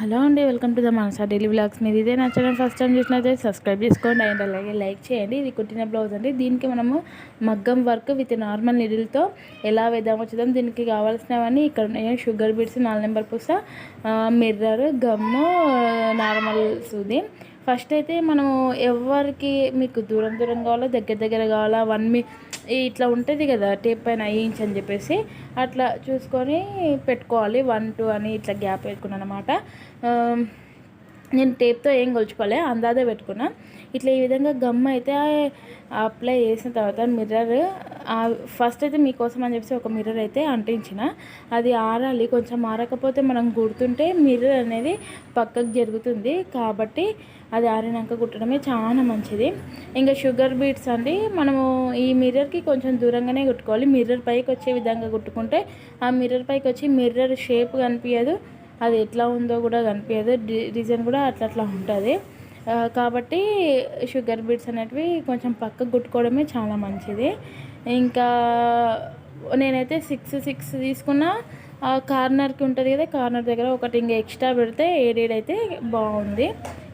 Hello అండి welcome to the Manasa daily blogs మీరు ఇదే నచ్చడం ఫస్ట్ టైం చూసినట్లయితే సబ్స్క్రైబ్ చేసుకోండి అండ్ అలాగే లైక్ చేయండి. ఇది కుట్టిన బ్లౌజ్ అండి. దీనికి మనము మగ్గం వర్క్ విత్ నార్మల్ నిడిల్తో ఎలా వేద్దామో చూద్దాం దీనికి కావాల్సినవన్నీ ఇక్కడ ఉన్నాయి. షుగర్ బీడ్స్ నాలుగు నెంబర్ పూస మిర్రర్ గమ్ము నార్మల్ సూది. ఫస్ట్ అయితే మనము ఎవరికి మీకు దూరం దూరం కావాలో దగ్గర దగ్గర కావాలా వన్ మీ ఇట్లా ఉంటుంది కదా టేప్ పైన ఇంచ్ అని చెప్పేసి అట్లా చూసుకొని పెట్టుకోవాలి. వన్ టూ అని ఇట్లా గ్యాప్ పెట్టుకున్నాను అనమాట నేను టేప్తో ఏం కొలుచుకోలే అందాదే పెట్టుకున్నా. ఇట్లా ఈ విధంగా గమ్ అయితే అప్లై చేసిన తర్వాత మిర్రర్ ఫస్ట్ అయితే మీకోసం అని చెప్పేసి ఒక మిర్రర్ అయితే అంటించిన. అది ఆరాలి కొంచెం ఆరకపోతే మనం గుర్తుంటే మిర్రర్ అనేది పక్కకు జరుగుతుంది. కాబట్టి అది ఆరినాక కుట్టడమే చాలా మంచిది. ఇంకా షుగర్ బీట్స్ అండి మనము ఈ మిర్రర్కి కొంచెం దూరంగానే కుట్టుకోవాలి. మిర్రర్ పైకి వచ్చే విధంగా కుట్టుకుంటే ఆ మిర్రర్ పైకి వచ్చి మిర్రర్ షేప్ కనిపించదు అది ఎట్లా ఉందో కూడా కనిపించదు డిజైన్ కూడా అట్లా అట్లా ఉంటుంది. కాబట్టి షుగర్ బీట్స్ అనేటివి కొంచెం పక్కకు కుట్టుకోవడమే చాలా మంచిది. ఇంకా నేనైతే సిక్స్ సిక్స్ తీసుకున్నా. కార్నర్కి ఉంటుంది కదా కార్నర్ దగ్గర ఒకటి ఇంకా ఎక్స్ట్రా పెడితే ఏడేడైతే బాగుంది.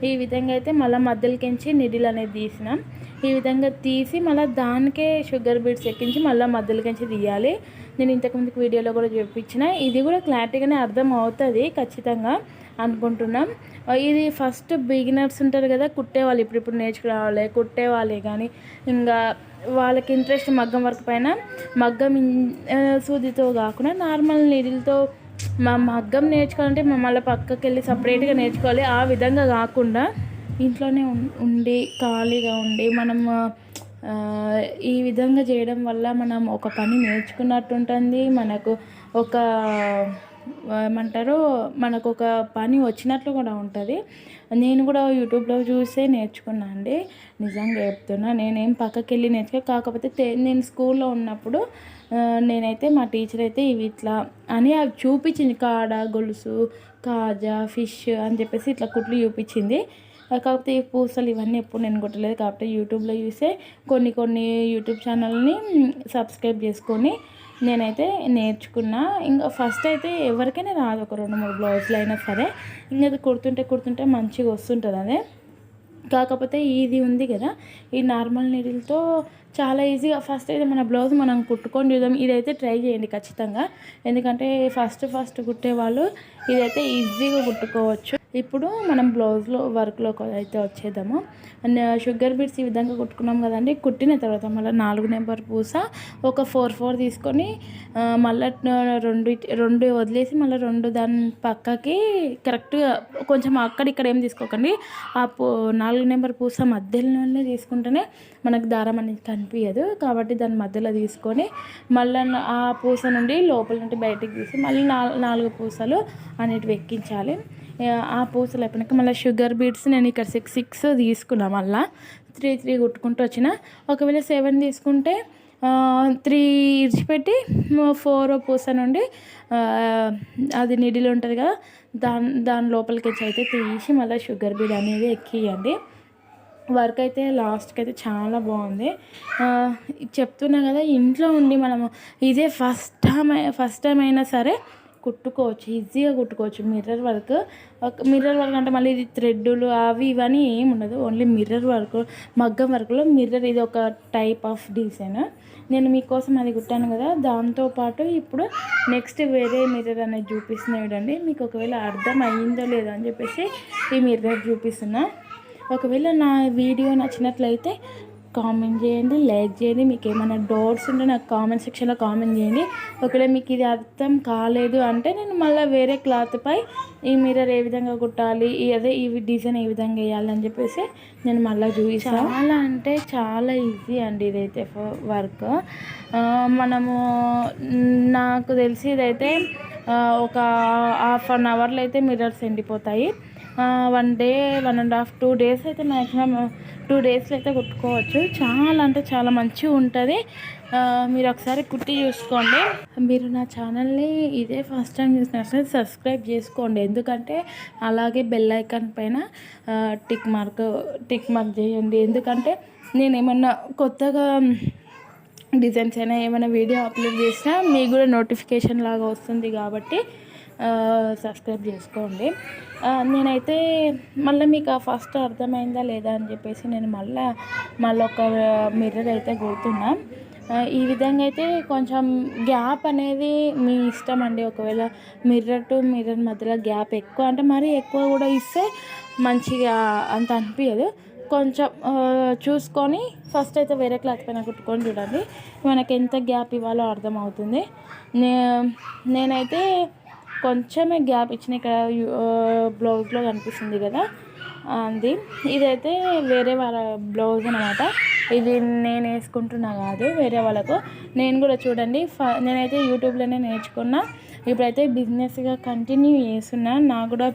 ఈ విధంగా అయితే మళ్ళీ మధ్యలోకించి నిడిల్ అనేది తీసినాం. ఈ విధంగా తీసి మళ్ళీ దానికే షుగర్ బీడ్స్ ఎక్కించి మళ్ళీ మధ్యలోకించి తీయాలి. నేను ఇంతకుముందుకు వీడియోలో కూడా చూపించిన. ఇది కూడా క్లారిటీగానే అర్థం అవుతుంది ఖచ్చితంగా అనుకుంటున్నాం. ఇది ఫస్ట్ బిగినర్స్ ఉంటారు కదా కుట్టేవాళ్ళు ఇప్పుడు ఇప్పుడు నేర్చుకురావాలి కుట్టేవాళ్ళే కానీ ఇంకా వాళ్ళకి ఇంట్రెస్ట్ మగ్గం వర్క్ పైన మగ్గం సూదితో కాకుండా నార్మల్ నీడిల్తో మా మగ్గం నేర్చుకోవాలంటే మమ్మల్ని పక్కకి వెళ్ళి సపరేట్గా నేర్చుకోవాలి. ఆ విధంగా కాకుండా ఇంట్లోనే ఉండి ఖాళీగా ఉండి మనం ఈ విధంగా చేయడం వల్ల మనం ఒక పని నేర్చుకున్నట్టు ఉంటుంది మనకు ఒక ఏమంటారు మనకు ఒక పని వచ్చినట్లు కూడా ఉంటుంది. నేను కూడా యూట్యూబ్లో చూసే నేర్చుకున్నా అండి. నిజంగా చెప్తున్నా నేనేం పక్కకి వెళ్ళి నేర్చుకో కాకపోతే నేను స్కూల్లో ఉన్నప్పుడు నేనైతే మా టీచర్ అయితే ఇవి ఇట్లా అని అవి చూపించింది. కాడ గొలుసు కాజా ఫిష్ అని చెప్పేసి ఇట్లా కుట్లు చూపించింది. కాకపోతే ఈ పూసలు ఇవన్నీ ఎప్పుడు నేను కొట్టలేదు. కాబట్టి యూట్యూబ్లో చూసే కొన్ని కొన్ని యూట్యూబ్ ఛానల్ని సబ్స్క్రైబ్ చేసుకొని నేనైతే నేర్చుకున్నా. ఇంకా ఫస్ట్ అయితే ఎవరికైనా రాదు ఒక రెండు మూడు బ్లౌజులు అయినా సరే. ఇంకా అది కుడుతుంటే కుడుతుంటే మంచిగా వస్తుంటుంది అదే. కాకపోతే ఇది ఉంది కదా ఈ నార్మల్ నీడిల్తో చాలా ఈజీగా ఫస్ట్ అయితే మన బ్లౌజ్ మనం కుట్టుకొని చూద్దాం. ఇదైతే ట్రై చేయండి ఖచ్చితంగా. ఎందుకంటే ఫస్ట్ ఫస్ట్ కుట్టే వాళ్ళు ఇదైతే ఈజీగా కుట్టుకోవచ్చు. ఇప్పుడు మనం బ్లౌజ్లో వర్క్లో అయితే వచ్చేద్దాము. షుగర్ బీట్స్ uh, ఈ విధంగా కుట్టుకున్నాం కదండి. కుట్టిన తర్వాత మళ్ళీ నాలుగు నెంబర్ పూస ఒక ఫోర్ ఫోర్ తీసుకొని uh, మళ్ళీ uh, రెండు రెండు వదిలేసి మళ్ళీ రెండు దాని పక్కకి కరెక్ట్గా కొంచెం అక్కడ ఇక్కడ ఏం తీసుకోకండి. ఆ నాలుగు నెంబర్ పూస మధ్యలోనే తీసుకుంటేనే మనకు దారం అనేది కనిపించదు కాబట్టి దాని మధ్యలో తీసుకొని మళ్ళీ ఆ పూస నుండి లోపల నుండి బయటికి తీసి మళ్ళీ నాలుగు పూసలు అనేటివి ఎక్కించాలి. ఆ పూసలు అయిపోయినాక మళ్ళీ షుగర్ బీట్స్ నేను ఇక్కడ సిక్స్ సిక్స్ తీసుకున్నా మళ్ళీ. త్రీ త్రీ కుట్టుకుంటూ వచ్చిన. ఒకవేళ సెవెన్ తీసుకుంటే త్రీ ఇడిచిపెట్టి ఫోర్ పూస నుండి అది నిడిలు ఉంటుంది కదా దాని దాని లోపలికి వచ్చి అయితే తీసి మళ్ళీ షుగర్ బీడ్ అనేది ఎక్కియండి. వర్క్ అయితే లాస్ట్కి అయితే చాలా బాగుంది. చెప్తున్నా కదా ఇంట్లో ఉండి మనము ఇదే ఫస్ట్ టైం ఫస్ట్ టైం అయినా సరే కుట్టుకోవచ్చు ఈజీగా కుట్టుకోవచ్చు. మిర్రర్ వర్క్ మిర్రర్ వర్క్ అంటే మళ్ళీ ఇది థ్రెడ్లు అవి ఇవన్నీ ఏమి ఉండదు. ఓన్లీ మిర్రర్ వర్క్ మగ్గం వర్క్లో మిర్రర్ ఇది ఒక టైప్ ఆఫ్ డిజైన్ నేను మీకోసం అది కుట్టాను కదా దాంతోపాటు ఇప్పుడు నెక్స్ట్ వేరే మిర్రర్ అనేది చూపిస్తున్నా చూడండి. మీకు ఒకవేళ అర్థం అయ్యిందో లేదో అని చెప్పేసి ఈ మిర్రర్ చూపిస్తున్నా. ఒకవేళ నా వీడియో నచ్చినట్లయితే కామెంట్ చేయండి లైక్ చేయండి. మీకు ఏమైనా డౌట్స్ ఉంటే నాకు కామెంట్ సెక్షన్లో కామెంట్ చేయండి. ఒకవేళ మీకు ఇది అర్థం కాలేదు అంటే నేను మళ్ళీ వేరే క్లాత్పై ఈ మిర్రర్ ఏ విధంగా కుట్టాలి అదే ఈ డిజైన్ ఏ విధంగా వేయాలి అని చెప్పేసి నేను మళ్ళీ చూపిస్తాను చాలా అంటే చాలా ఈజీ అండి ఇదైతే వర్క్. మనము నాకు తెలిసి ఇదైతే ఒక హాఫ్ అన్ అవర్లో అయితే mirrors ఎండిపోతాయి. One day one and half two days అయితే మ్యాక్సిమం టూ డేస్లో అయితే కుట్టుకోవచ్చు. చాలా అంటే చాలా మంచిగా ఉంటుంది. మీరు ఒకసారి కుట్టి చూసుకోండి. మీరు నా ఛానల్ని ఇదే ఫస్ట్ టైం చూసినట్లయితే సబ్స్క్రైబ్ చేసుకోండి. ఎందుకంటే అలాగే బెల్ ఐకాన్ పైన టిక్ మార్క్ టిక్ మార్క్ చేయండి. ఎందుకంటే నేను ఏమన్నా కొత్తగా డిజైన్స్ అయినా ఏమైనా వీడియో అప్లోడ్ చేసినా మీకు కూడా నోటిఫికేషన్ లాగా వస్తుంది కాబట్టి సబ్స్క్రైబ్ చేసుకోండి. నేనైతే మళ్ళీ మీకు ఫస్ట్ అర్థమైందా లేదా అని చెప్పేసి నేను మళ్ళీ మళ్ళీ ఒక మిర్రర్ అయితే కుడుతున్నా. ఈ విధంగా అయితే కొంచెం గ్యాప్ అనేది మీ ఇష్టం అండి. ఒకవేళ మిర్రర్ టు మిర్రర్ మధ్యలో గ్యాప్ ఎక్కువ అంటే మరీ ఎక్కువ కూడా ఇస్తే మంచిగా అంత అనిపించదు కొంచెం చూసుకొని ఫస్ట్ అయితే వేరే క్లాత్ పైన కుట్టుకొని చూడండి. మనకి ఎంత గ్యాప్ ఇవ్వాలో అర్థమవుతుంది. నే నేనైతే కొంచెమే గ్యాప్ ఇచ్చిన ఇక్కడ బ్లౌజ్లో కనిపిస్తుంది కదా అది. ఇదైతే వేరే వాళ్ళ బ్లౌజ్ అనమాట ఇది నేను వేసుకుంటున్నా కాదు వేరే వాళ్ళకు. నేను కూడా చూడండి ఫ నేనైతే యూట్యూబ్లోనే నేర్చుకున్నా. ఇప్పుడైతే బిజినెస్గా కంటిన్యూ చేస్తున్నా. నాకు కూడా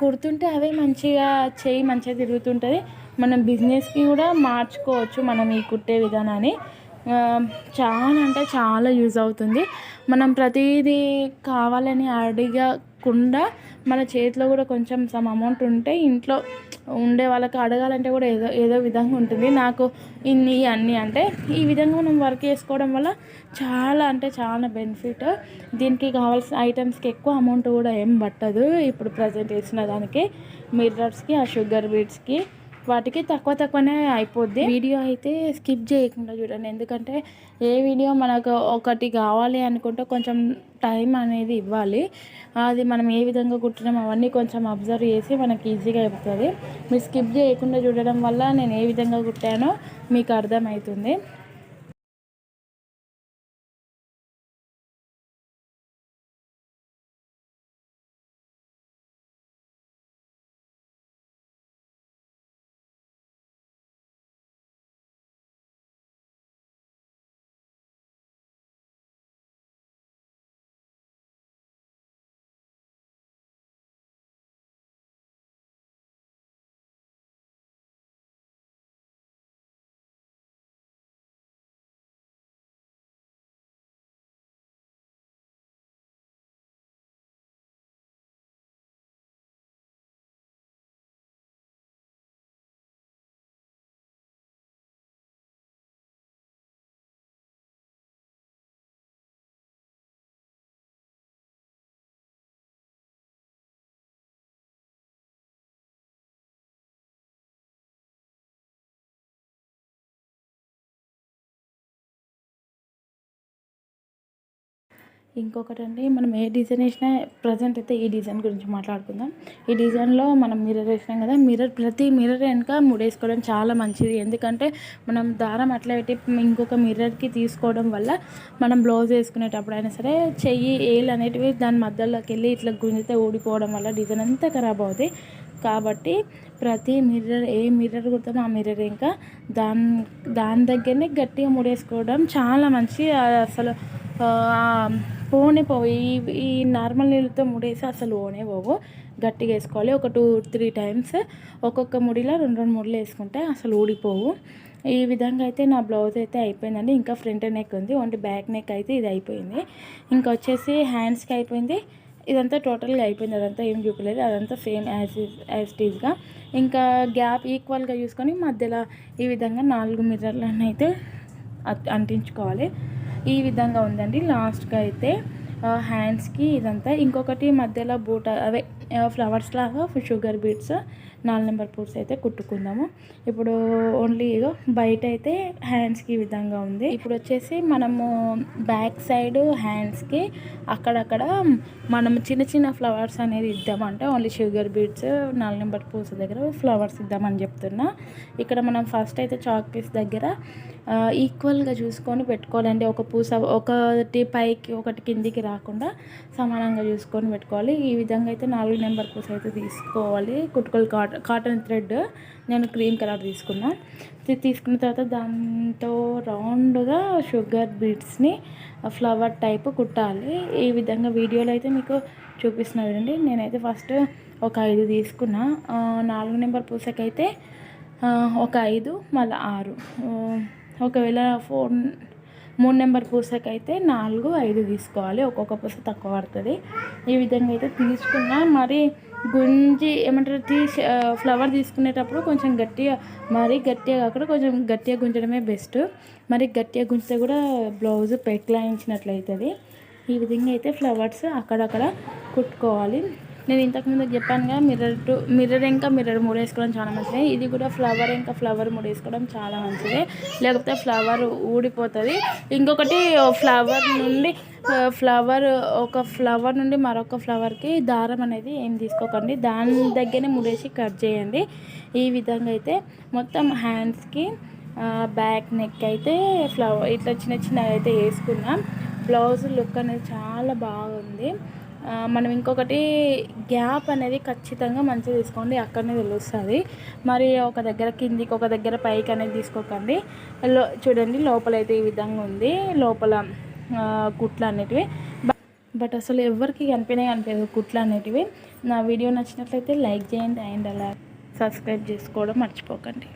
కుడుతుంటే అవే మంచిగా చేయి మంచిగా తిరుగుతుంటుంది. మనం బిజినెస్కి కూడా మార్చుకోవచ్చు మనం ఈ కుట్టే విధానాన్ని. చాలా అంటే చాలా యూజ్ అవుతుంది. మనం ప్రతిదీ కావాలని అడగకుండా మన చేతిలో కూడా కొంచెం సమ్ అమౌంట్ ఉంటే ఇంట్లో ఉండే వాళ్ళకి అడగాలంటే కూడా ఏదో ఏదో విధంగా ఉంటుంది. నాకు ఇన్ని అన్నీ అంటే ఈ విధంగా మనం వర్క్ చేసుకోవడం వల్ల చాలా అంటే చాలా బెనిఫిట్. దీనికి కావాల్సిన ఐటమ్స్కి ఎక్కువ అమౌంట్ కూడా ఏం పట్టదు. ఇప్పుడు ప్రజెంట్ వేసిన దానికి మిర్రర్స్కి ఆ షుగర్ బీట్స్కి వాటికి తక్కువ తక్కువనే అయిపోద్ది. వీడియో అయితే స్కిప్ చేయకుండా చూడండి. ఎందుకంటే ఏ వీడియో మనకు ఒకటి కావాలి అనుకుంటే కొంచెం టైం అనేది ఇవ్వాలి. అది మనం ఏ విధంగా కుట్టినాం అవన్నీ కొంచెం అబ్జర్వ్ చేసి మనకి ఈజీగా అయిపోతుంది. మీరు స్కిప్ చేయకుండా చూడడం వల్ల నేను ఏ విధంగా కుట్టానో మీకు అర్థమవుతుంది. ఇంకొకటి అండి మనం ఏ డిజైన్ వేసినా ప్రజెంట్ అయితే ఈ డిజైన్ గురించి మాట్లాడుకుందాం. ఈ డిజైన్లో మనం మిర్రర్ వేసినాం కదా మిర్రర్ ప్రతి మిర్రర్ వెనుక ముడేసుకోవడం చాలా మంచిది. ఎందుకంటే మనం దారం అట్లా పెట్టి ఇంకొక మిర్రర్కి తీసుకోవడం వల్ల మనం బ్లౌజ్ వేసుకునేటప్పుడు అయినా సరే చెయ్యి ఏలు అనేటివి దాని మధ్యలోకి వెళ్ళి ఇట్లా గుంజితే ఊడిపోవడం వల్ల డిజైన్ అంతా ఖరాబ్ అవుతుంది కాబట్టి ప్రతి మిర్రర్ ఏ మిర్రర్ కుడతామో ఆ మిర్రర్ ఇంకా దాని దాని దగ్గరనే గట్టిగా ముడేసుకోవడం చాలా మంచి అసలు పోనే పోవు. ఈ ఈ నార్మల్ నీళ్ళతో ముడేసి అసలు పోనే పోవు. గట్టిగా వేసుకోవాలి. ఒక టూ త్రీ టైమ్స్ ఒక్కొక్క ముడిలో రెండు రెండు ముడిలు వేసుకుంటే అసలు ఊడిపోవు. ఈ విధంగా అయితే నా బ్లౌజ్ అయితే అయిపోయిందండి. ఇంకా ఫ్రంట్ నెక్ ఉంది. ఓన్లీ బ్యాక్ నెక్ అయితే ఇది అయిపోయింది. ఇంకా వచ్చేసి హ్యాండ్స్కి అయిపోయింది. ఇదంతా టోటల్గా అయిపోయింది. అదంతా ఏం చూపలేదు. అదంతా సేమ్ యాజ్ యాజ్ టీజ్గా ఇంకా గ్యాప్ ఈక్వల్గా చూసుకొని మధ్యలో ఈ విధంగా నాలుగు మిర్రర్లను అయితే అంటించుకోవాలి. ఈ విధంగా ఉందండి. లాస్ట్గా అయితే హ్యాండ్స్కి ఇదంతా. ఇంకొకటి మధ్యలో బూట అవే ఫ్లవర్స్ లాగా షుగర్ బీట్స్ నాలుగు నెంబర్ పూట్స్ అయితే కుట్టుకుందాము. ఇప్పుడు ఓన్లీ బయట అయితే హ్యాండ్స్కి ఈ విధంగా ఉంది. ఇప్పుడు వచ్చేసి మనము బ్యాక్ సైడ్ హ్యాండ్స్కి అక్కడక్కడ మనం చిన్న చిన్న ఫ్లవర్స్ అనేది ఇద్దామంటే ఓన్లీ షుగర్ బీట్స్ నాలుగు నెంబర్ పూస దగ్గర ఫ్లవర్స్ ఇద్దామని చెప్తున్నా. ఇక్కడ మనం ఫస్ట్ అయితే చాక్ పీస్ దగ్గర ఈక్వల్గా చూసుకొని పెట్టుకోవాలండి. ఒక పూస ఒకటి పైకి ఒకటి కిందికి రాకుండా సమానంగా చూసుకొని పెట్టుకోవాలి. ఈ విధంగా అయితే నాలుగు నెంబర్ పూస అయితే తీసుకోవాలి. కుట్టుకోలు కాటన్ కాటన్ థ్రెడ్ నేను క్రీమ్ కలర్ తీసుకున్నా. ఇది తీసుకున్న తర్వాత దాంతో రౌండ్గా షుగర్ బీడ్స్ని ఫ్లవర్ టైప్ కుట్టాలి. ఈ విధంగా వీడియోలో అయితే మీకు చూపిస్తున్నా చూడండి. నేనైతే ఫస్ట్ ఒక ఐదు తీసుకున్నా. నాలుగు నెంబర్ పూసకైతే ఒక ఐదు మళ్ళీ ఆరు. ఒకవేళ ఫోర్ మూడు నెంబర్ పూసకైతే నాలుగు ఐదు తీసుకోవాలి. ఒక్కొక్క పూస తక్కువ పడుతుంది. ఈ విధంగా అయితే తీసుకున్నా. మరి గుంజి ఏమంటారు తీసి ఫ్లవర్ తీసుకునేటప్పుడు కొంచెం గట్టిగా మరీ గట్టిగా కాకుండా కొంచెం గట్టిగా గుంజడమే బెస్ట్. మరి గట్టిగా గుంజితే కూడా బ్లౌజ్ పెక్లాయించినట్లు ఈ విధంగా అయితే ఫ్లవర్స్ అక్కడక్కడ కుట్టుకోవాలి. నేను ఇంతకుముందు చెప్పానుగా మిర్రర్ టు మిర్రర్ ఇంకా మిర్రర్ ముడేసుకోవడం చాలా మంచిది. ఇది కూడా ఫ్లవర్ ఇంకా ఫ్లవర్ ముడేసుకోవడం చాలా మంచిది. లేకపోతే ఫ్లవర్ ఊడిపోతుంది. ఇంకొకటి ఫ్లవర్ నుండి ఫ్లవర్ ఒక ఫ్లవర్ నుండి మరొక ఫ్లవర్కి దారం అనేది ఏం తీసుకోకండి. దాని దగ్గరనే ముడేసి కట్ చేయండి. ఈ విధంగా అయితే మొత్తం హ్యాండ్స్కి బ్యాక్ నెక్ అయితే ఫ్లవర్ ఇట్లా చిన్న చిన్నగా అయితే వేసుకున్నాం. బ్లౌజ్ లుక్ అనేది చాలా బాగుంది. మనం ఇంకొకటి గ్యాప్ అనేది ఖచ్చితంగా మంచిగా తీసుకోండి అక్కడనే తెలుస్తుంది. మరి ఒక దగ్గర కిందికి ఒక దగ్గర పైకి అనేది తీసుకోకండి. లో చూడండి లోపల అయితే ఈ విధంగా ఉంది. లోపల కుట్లు అనేటివి. బట్ అసలు ఎవరికి కనిపినాయి కనిపించదు కుట్లు అనేటివి. నా వీడియో నచ్చినట్లయితే లైక్ చేయండి అండ్ అలా సబ్స్క్రైబ్ చేసుకోవడం మర్చిపోకండి.